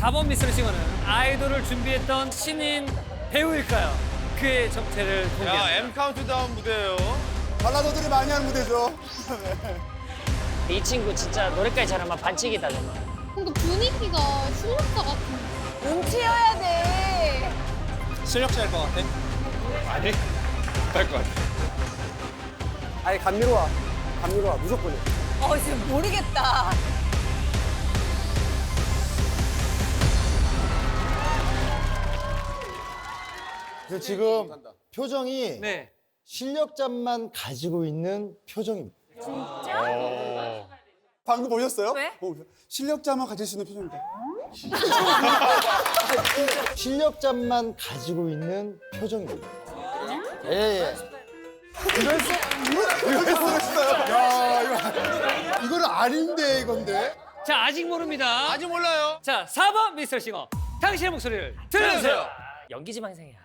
4번 미스터 싱어는 아이돌을 준비했던 신인 배우일까요? 그의 정체를 야, 공개합니다. M 카운트다운 무대예요. 발라더들이 많이 하는 무대죠. 이 친구 진짜 노래까지 잘하면 반칙이다 정말. 뭔가 분위기가 실력자 같은. 눈치여야 돼. 실력자일 것 같아? 아니, 못할 것 같아. 아니 감미로워. 감미로워 무조건이. 어, 지금 모르겠다. 그래서 지금 표정이 네. 실력자만 가지고 있는 표정입니다. 방금 보셨어요? 왜? 어, 실력자만 가질 수 있는 표정이다. 실력자만 가지고 있는 표정입니다. 예, 예. 야 이거 이거는 아닌데 이건데. 자, 아직 모릅니다. 아직 몰라요. 자, 4번 미스터 싱어. 당신의 목소리를 들려주세요. 들려주세요. 연기 지망생이야.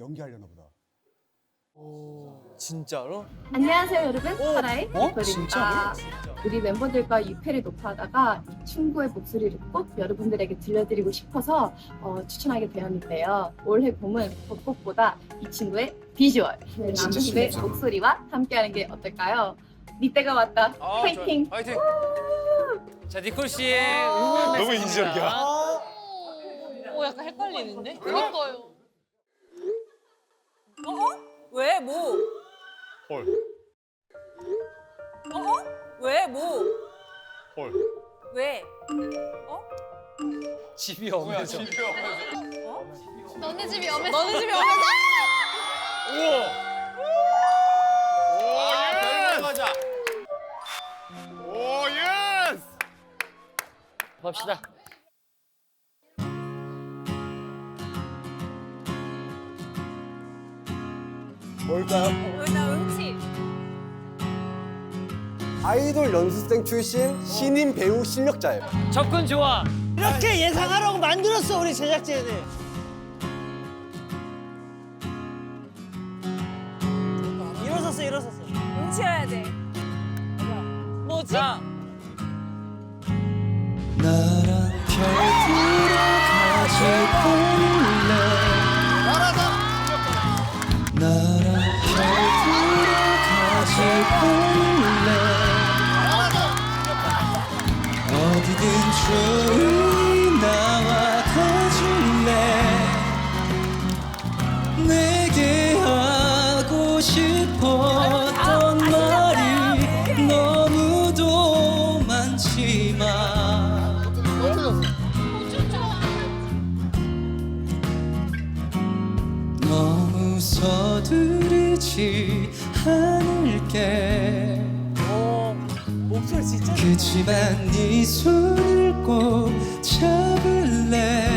연기하려나 보다. 진짜로? 안녕하세요 여러분 파라의 어? 니콜입니다 우리 멤버들과 유쾌를 녹화하다가 이 친구의 목소리를 꼭 여러분들에게 들려드리고 싶어서 어, 추천하게 되었는데요 올해 봄은 벚꽃보다 이 친구의 비주얼 그 남친구의 목소리와 함께하는 게 어떨까요? 니 때가 왔다 아, 파이팅 좋아요. 파이팅. 자, 니콜 씨의 응원 너무 메시지입니다. 인지적이야. 어, 약간 헷갈리는데? 그니까요. 왜, 뭐? 헐. 왜, 뭐? 헐. 왜? 집이 없네서. 너네 집이 엄했어. 너네 집이 오면 오, 별로 가자. 오, 예스! 봅시다. 뭘까요? 나 음치. 아이돌 연습생 출신 신인 배우 실력자예요. 접근 좋아. 이렇게 예상하라고 만들었어 우리 제작진이. 일어섰어 일어섰어. 음치여야 돼. 뭐지? 자, 좋으니 나와 가줄래. 내게 하고 싶었던 말이 너무도 많지만 너무 서두르지 않을게 목소리 진짜 그치만 네 손을 꼭 잡을래?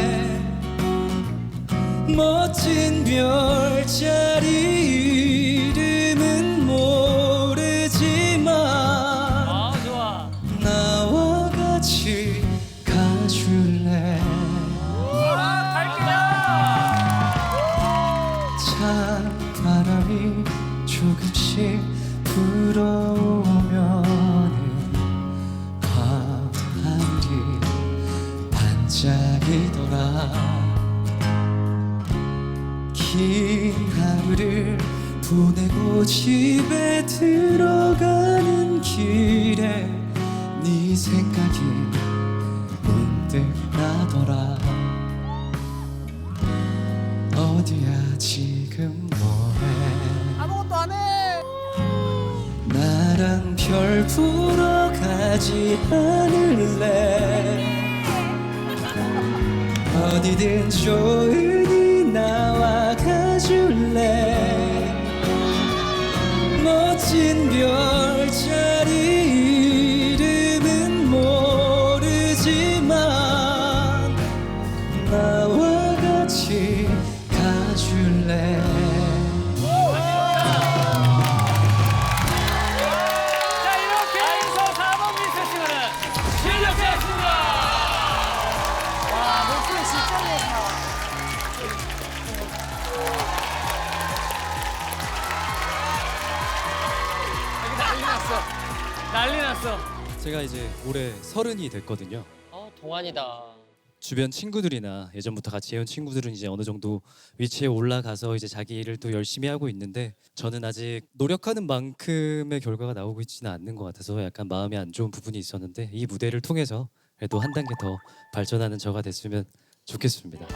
멋진 별자리 이름은 모르지만 아, 좋아. 나와 같이 가줄래? 찬 바람이 조금씩 불어오 긴 하루를 보내고 집에 들어가는 길에 네 생각이 문득 나더라. 어디야 지금 뭐해? 아무것도 안 해. 나랑 별 보러 가지 않을래? 어디든 좋으니 나와 난리 났어. 제가 이제 올해 서른이 됐거든요. 어 동안이다. 주변 친구들이나 예전부터 같이 해온 친구들은 이제 어느 정도 위치에 올라가서 이제 자기 일을 또 열심히 하고 있는데 저는 아직 노력하는 만큼의 결과가 나오고 있지는 않는 것 같아서 약간 마음이 안 좋은 부분이 있었는데 이 무대를 통해서 그래도 한 단계 더 발전하는 저가 됐으면 좋겠습니다.